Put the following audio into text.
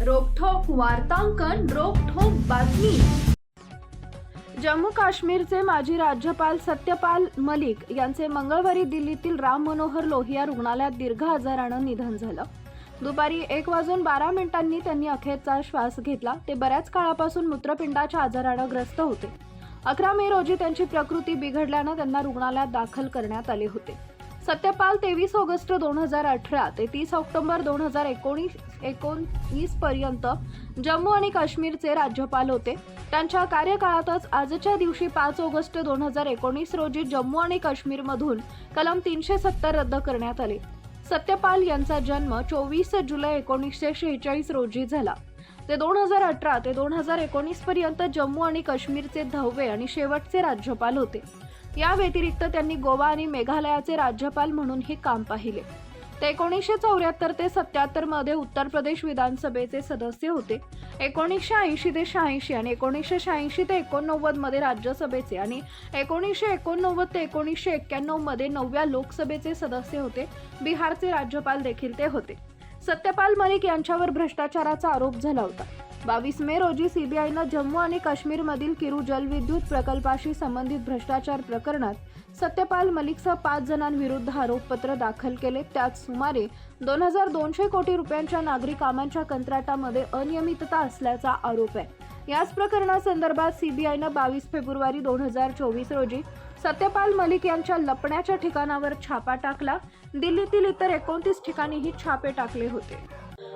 वार्तांकन रोखोक बातमी. जम्मू काश्मीरचे माजी राज्यपाल सत्यपाल मलिक यांचे मंगळवारी दिल्लीतील राम मनोहर लोहिया रुग्णालयात दीर्घ आजारानं निधन झालं. दुपारी एक वाजून बारा मिनिटांनी त्यांनी अखेरचा श्वास घेतला. ते बऱ्याच काळापासून मूत्रपिंडाच्या आजारानं ग्रस्त होते. अकरा मे रोजी त्यांची प्रकृती बिघडल्यानं त्यांना रुग्णालयात दाखल करण्यात आले होते. सत्यपाल तेवीस ऑगस्ट दोन हजार अठरा ते तीस ऑक्टोबर दोन हजार एकोणीस एकोणीस पर्यंत जम्मू आणि काश्मीरचे राज्यपाल होते. त्यांच्या कार्यकाळातच आजच्या दिवशी पाच ऑगस्ट दोन हजार एकोणीस रोजी जम्मू आणि काश्मीरमधून कलम तीनशे सत्तर रद्द करण्यात आले. सत्यपाल यांचा जन्म चोवीस जुलै एकोणीसशे शेहेचाळीस रोजी झाला. ते दोन हजार अठरा ते दोन हजार एकोणीस पर्यंत जम्मू आणि काश्मीरचे दहावे आणि शेवटचे राज्यपाल होते. या व्यतिरिक्त त्यांनी गोवा आणि मेघालयाचे राज्यपाल म्हणूनही काम पाहिले. ते एकोणीसशे चौऱ्याहत्तर ते सत्याहत्तरमध्ये उत्तर प्रदेश विधानसभेचे सदस्य होते. एकोणीसशे ऐंशी ते शहाऐंशी आणि एकोणीसशे शहाऐंशी ते एकोणनव्वदमध्ये राज्यसभेचे आणि एकोणीसशे एकोणनव्वद ते एकोणीसशे एक्क्याण्णवमध्ये नवव्या लोकसभेचे सदस्य होते. बिहारचे राज्यपाल देखील ते होते. सत्यपाल मलिक यांच्यावर भ्रष्टाचाराचा आरोप झाला होता. बावीस मे रोजी सीबीआयनं जम्मू आणि काश्मीरमधील किरू जलविद्युत प्रकल्पाशी संबंधित भ्रष्टाचार प्रकरणात सत्यपाल मलिकसह पाच जणांविरुद्ध आरोपपत्र दाखल केले. त्यात सुमारे दोन हजार दोनशे कोटी रुपयांच्या नागरी कामांच्या कंत्राटामध्ये अनियमितता असल्याचा आरोप आहे. याच प्रकरणासंदर्भात सीबीआयनं बावीस फेब्रुवारी दोन हजार चोवीस रोजी सत्यपाल मलिक यांच्या लपण्याच्या ठिकाणावर छापा टाकला. दिल्लीतील इतर एकोणतीस ठिकाणीही छापे टाकले होते.